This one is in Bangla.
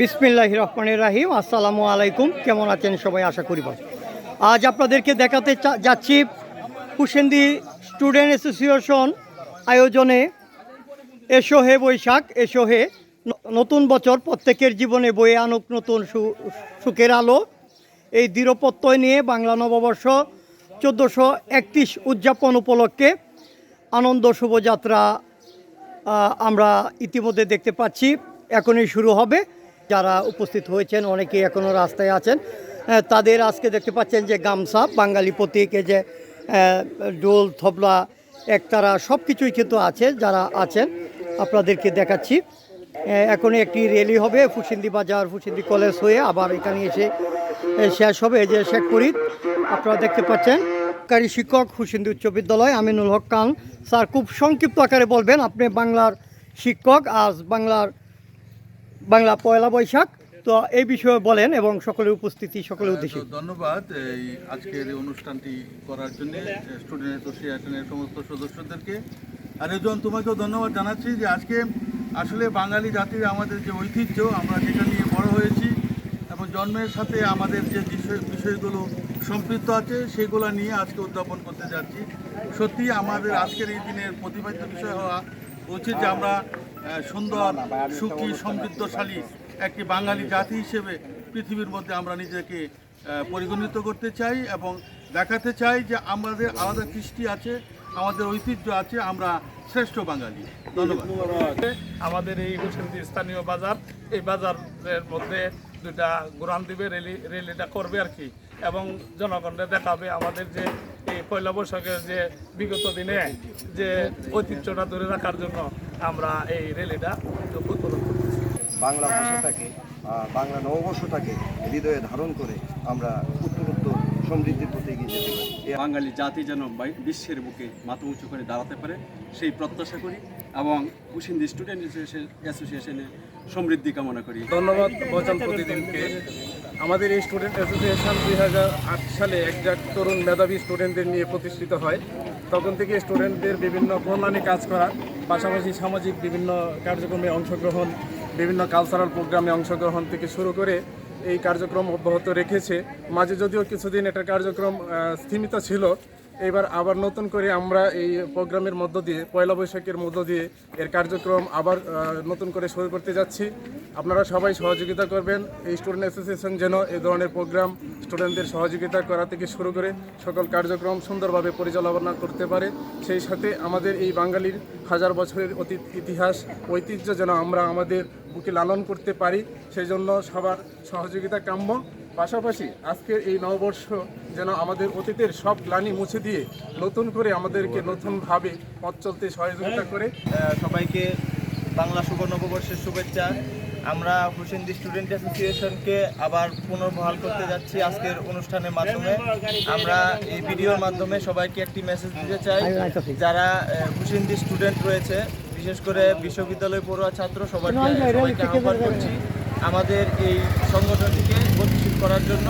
বিসমিল্লাহ রহমানের রাহিম। আসসালামু আলাইকুম। কেমন আছেন সবাই? আশা করি। আজ আপনাদেরকে দেখাতে যাচ্ছি কুসেন্দি স্টুডেন্ট অ্যাসোসিয়েশন আয়োজনে। এসো হে বৈশাখ, এসো হে নতুন বছর, প্রত্যেকের জীবনে বয়ে আনুক নতুন সুখের আলো। এই দৃঢ়প্রত্যয় নিয়ে বাংলা নববর্ষ চোদ্দোশো একত্রিশ উদযাপন উপলক্ষে আনন্দ শুভযাত্রা আমরা ইতিমধ্যে দেখতে পাচ্ছি। এখনই শুরু হবে। যারা উপস্থিত হয়েছেন অনেকেই এখনও রাস্তায় আছেন তাদের আজকে দেখতে পাচ্ছেন যে গামছা, বাঙালি প্রতীকে যে ডোল থবলা, একতারা সব কিছুই কিন্তু আছে, যারা আছেন, আপনাদেরকে দেখাচ্ছি। এখন একটি র্যালি হবে, ফুসিন্দি বাজার, ফুসিন্দি কলেজ হয়ে আবার এখানে এসে শেষ হবে যে শেখ ফরিদ, আপনারা দেখতে পাচ্ছেন সরকারি শিক্ষক হুসিন্দি উচ্চ বিদ্যালয়, আমিনুল হক খান, স্যার, খুব সংক্ষিপ্ত আকারে বলবেন, আপনি বাংলার শিক্ষক, আজ বাংলার বাংলা পয়লা বৈশাখ। তো এই বিষয়ে বলেন এবং সকলের উপস্থিতি সকলের উদ্দেশ্যে। ধন্যবাদ এই আজকের এই অনুষ্ঠানটি করার জন্য স্টুডেন্ট অ্যাসোসিয়েশনের সমস্ত সদস্যদেরকে। আর একজন তোমাকেও ধন্যবাদ জানাচ্ছি যে আজকে আসলে বাঙালি জাতির আমাদের যে ঐতিহ্য আমরা যেটা নিয়ে বড় হয়েছি এবং জন্মের সাথে আমাদের যে বিষয় বিষয়গুলো সম্পৃক্ত আছে সেগুলো নিয়ে আজকে উদ্যাপন করতে যাচ্ছি। সত্যি আমাদের আজকের এই দিনের প্রতিপাদ্য বিষয় হওয়া উচিত যে আমরা সুন্দর, সুখী, সমৃদ্ধশালী একটি বাঙালি জাতি হিসেবে পৃথিবীর মধ্যে আমরা নিজেকে পরিগণিত করতে চাই এবং দেখাতে চাই যে আমাদের আলাদা কৃষ্টি আছে, আমাদের ঐতিহ্য আছে, আমরা শ্রেষ্ঠ বাঙালি। ধন্যবাদ। আমাদের এই হুসেন্দি স্থানীয় বাজার, এই বাজারের মধ্যে দুটা গ্রাম দিবে, রেলি, রেলিটা করবে আর কি। এবং জনগণকে দেখাবে আমাদের যে এই পয়লা বৈশাখের যে বিগত দিনে যে ঐতিহ্যটা ধরে রাখার জন্য। আমরা এই রেলিটা উদ্বোধন করতেছি। বাংলা ভাষাটাকে বাংলা নববর্ষটাকে হৃদয়ে ধারণ করে আমরা উত্তরোত্তর সমৃদ্ধির পথে এগিয়ে যেতে পারি। এ বাঙালি জাতি যেন বাই- বিশ্বের বুকে মাথা উঁচু করে দাঁড়াতে পারে সেই প্রত্যাশা করি এবং কুশিন্দি স্টুডেন্ট অ্যাসোসিয়েশনের সমৃদ্ধি কামনা করি। ধন্যবাদ বচন প্রতিদিনকে। আমাদের এই স্টুডেন্ট অ্যাসোসিয়েশন দুই হাজার আট সালে একজাক তরুণ মেধাবী স্টুডেন্টদের নিয়ে প্রতিষ্ঠিত হয়। তখন থেকে স্টুডেন্টদের বিভিন্ন কল্যাণে কাজ করা, পাশাপাশি সামাজিক বিভিন্ন কার্যক্রমে অংশগ্রহণ, বিভিন্ন কালচারাল প্রোগ্রামে অংশগ্রহণ থেকে শুরু করে এই কার্যক্রম অব্যাহত রেখেছে। মাঝে যদিও কিছুদিন এটা কার্যক্রম স্থিমিত ছিল এবার আবার নতুন করে আমরা এই প্রোগ্রামের মধ্য দিয়ে, পয়লা বৈশাখের মধ্য দিয়ে এর কার্যক্রম আবার নতুন করে শুরু করতে যাচ্ছি। আপনারা সবাই সহযোগিতা করবেন। এই স্টুডেন্ট অ্যাসোসিয়েশন যেন এই ধরনের প্রোগ্রাম স্টুডেন্টদের সহযোগিতা করা থেকে শুরু করে সকল কার্যক্রম সুন্দরভাবে পরিচালনা করতে পারে। সেই সাথে আমাদের এই বাঙালির হাজার বছরের অতীত ইতিহাস, ঐতিহ্য যেন আমরা আমাদের বুকে লালন করতে পারি সেই জন্য সবার সহযোগিতা কাম্য। পাশাপাশি আজকের এই নববর্ষ যেন আমাদের অতীতের সব গ্লানি মুছে দিয়ে নতুন করে আমাদেরকে নতুনভাবে পথ চলতে সহযোগিতা করে। সবাইকে বাংলা শুভ নববর্ষের শুভেচ্ছা। আমরা হুসেন্দি স্টুডেন্ট অ্যাসোসিয়েশনকে আবার পুনর্বহাল করতে যাচ্ছি আজকের অনুষ্ঠানের মাধ্যমে। আমরা এই ভিডিওর মাধ্যমে সবাইকে একটি মেসেজ দিতে চাই। যারা হুসেন্দি স্টুডেন্ট রয়েছে বিশেষ করে বিশ্ববিদ্যালয় পড়ুয়া ছাত্র সবাইকে সবাইকে আহ্বান করছি। আমাদের এই সংগঠনটিকে গতিশীল করার জন্য।